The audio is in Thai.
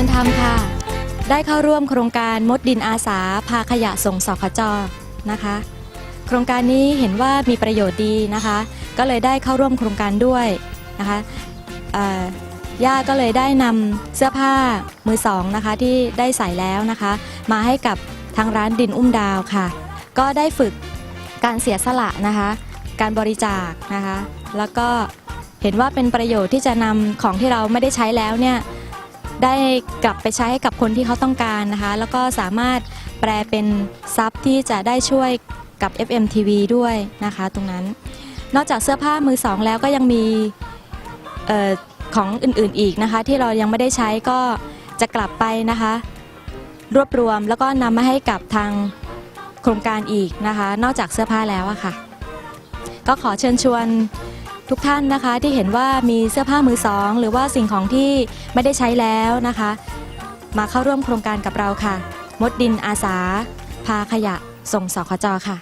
ได้เข้าร่วมโครงการมดดินอาสา พาขยะส่งสคจนะคะ โครงการนี้เห็นว่ามีประโยชน์ดีนะคะ ก็เลยได้เข้าร่วมโครงการด้วยนะคะย่าก็เลยได้นำเสื้อผ้ามือสองนะคะที่ได้ใส่แล้วนะคะ มาให้กับทางร้านดินอุ้มดาวค่ะ ก็ได้ฝึกการเสียสละนะคะ การบริจาคนะคะ แล้วก็เห็นว่าเป็นประโยชน์ที่จะนำของที่เราไม่ได้ใช้แล้วเนี่ย ได้กลับไปใช้ให้กับคนที่เขาต้องการนะคะ แล้วก็สามารถแปลเป็นทรัพย์ที่จะได้ช่วยกับ FMTV ด้วยนะคะตรงนั้น นอกจากเสื้อผ้ามือสองแล้วก็ยังมีออของอื่นๆอีกนะคะ ที่เรายังไม่ได้ใช้ก็จะกลับไปนะคะ รวบรวมแล้วก็นำมาให้กับทางโครงการอีกนะคะ นอกจากเสื้อผ้าแล้วอะค่ะ ก็ขอเชิญชวน ทุกท่านนะคะที่เห็นว่ามีเสื้อผ้ามือสอง หรือว่าสิ่งของที่ไม่ได้ใช้แล้วนะคะ มาเข้าร่วมโครงการกับเราค่ะ มดดินอาสา พาขยะส่งสคจค่ะ